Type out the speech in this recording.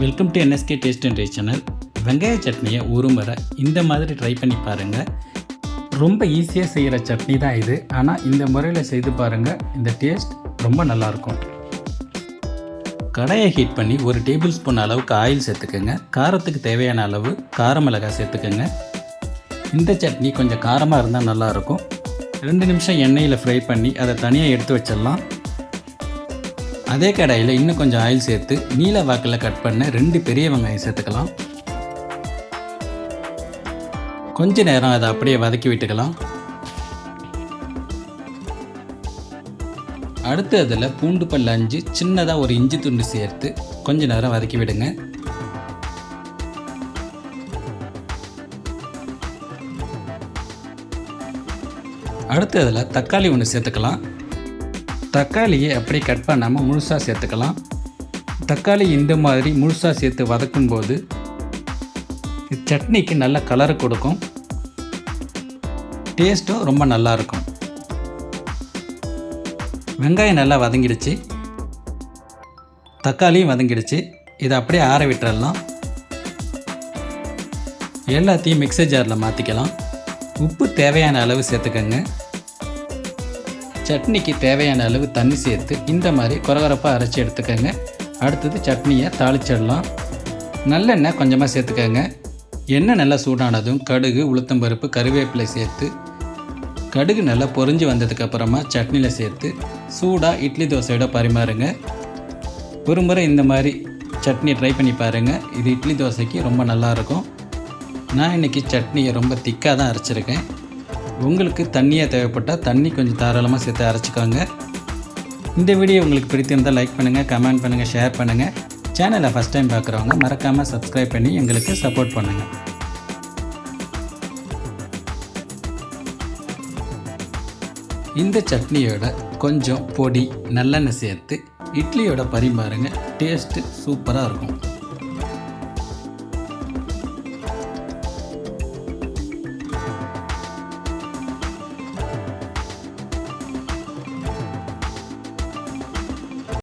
Welcome to NSK taste and channel வெங்காய சட்னியை ஒரு முறை இந்த மாதிரி ட்ரை பண்ணி பாருங்கள் ரொம்ப ஈஸியாக செய்கிற சட்னி தான் இது. ஆனால் இந்த முறையில் செய்து பாருங்கள் இந்த டேஸ்ட் ரொம்ப நல்லாயிருக்கும். கடாயை ஹீட் பண்ணி ஒரு டேபிள் ஸ்பூன் அளவுக்கு ஆயில் சேர்த்துக்கோங்க. காரத்துக்கு தேவையான அளவு கார மிளகாய் சேர்த்துக்கோங்க. இந்த சட்னி கொஞ்சம் காரமாக இருந்தால் நல்லாயிருக்கும். ரெண்டு நிமிஷம் எண்ணெயில் ஃப்ரை பண்ணி அதை தனியாக எடுத்து வச்சிடலாம். அதே கடாயில் இன்னும் கொஞ்சம் ஆயில் சேர்த்து நீல வாக்கில் கட் பண்ண ரெண்டு பெரிய வெங்காயம் சேர்த்துக்கலாம். கொஞ்ச நேரம் அதை அப்படியே வதக்கி விட்டுக்கலாம். அடுத்து அதில் பூண்டு பல் அஞ்சு சின்னதாக ஒரு இஞ்சி துண்டு சேர்த்து கொஞ்ச நேரம் வதக்கி விடுங்க. அடுத்து அதில் தக்காளி ஒன்று சேர்த்துக்கலாம். தக்காளியை அப்படியே கட் பண்ணாமல் முழுசாக சேர்த்துக்கலாம். தக்காளி இந்த மாதிரி முழுசாக சேர்த்து வதக்கும்போது சட்னிக்கு நல்ல கலர் கொடுக்கும். டேஸ்ட்டும் ரொம்ப நல்லாயிருக்கும் வெங்காயம் நல்லா வதங்கிடுச்சு. தக்காளியும் வதங்கிடுச்சு. இதை அப்படியே ஆற விட்டுறலாம். எல்லாத்தையும் மிக்சர் ஜாரில் மாற்றிக்கலாம் உப்பு தேவையான அளவு சேர்த்துக்கோங்க. சட்னிக்கு தேவையான அளவு தண்ணி சேர்த்து இந்த மாதிரி குறகுறப்பாக அரைச்சி எடுத்துக்கோங்க. அடுத்தது சட்னியை தாளிச்சிடலாம். நல்லெண்ணெய் கொஞ்சமாக சேர்த்துக்கோங்க. எண்ணெய் நல்லா சூடானதும் கடுகு உளுத்தம்பருப்பு கருவேப்பிலை சேர்த்து கடுகு நல்லா பொரிஞ்சு வந்ததுக்கப்புறமா சட்னியில் சேர்த்து சூடாக இட்லி தோசையோட பரிமாறுங்க. ஒரு முறை இந்த மாதிரி சட்னி ட்ரை பண்ணி பாருங்கள் இது இட்லி தோசைக்கு ரொம்ப நல்லாயிருக்கும் நான் இன்றைக்கி சட்னியை ரொம்ப திக்காக தான் அரைச்சிருக்கேன். உங்களுக்கு தண்ணியாக தேவைப்பட்டால் தண்ணி கொஞ்சம் தாராளமாக சேர்த்து அரைச்சிக்கோங்க. இந்த வீடியோ உங்களுக்கு பிடித்திருந்தால் லைக் பண்ணுங்கள் கமெண்ட் பண்ணுங்கள் ஷேர் பண்ணுங்கள் சேனலை ஃபஸ்ட் டைம் பார்க்குறவங்க மறக்காமல் சப்ஸ்கிரைப் பண்ணி எங்களுக்கு சப்போர்ட் பண்ணுங்கள் இந்த சட்னியோட கொஞ்சம் பொடி நல்லெண்ணெய் சேர்த்து இட்லியோட பரிமாறுங்க. டேஸ்ட்டு சூப்பராக இருக்கும்.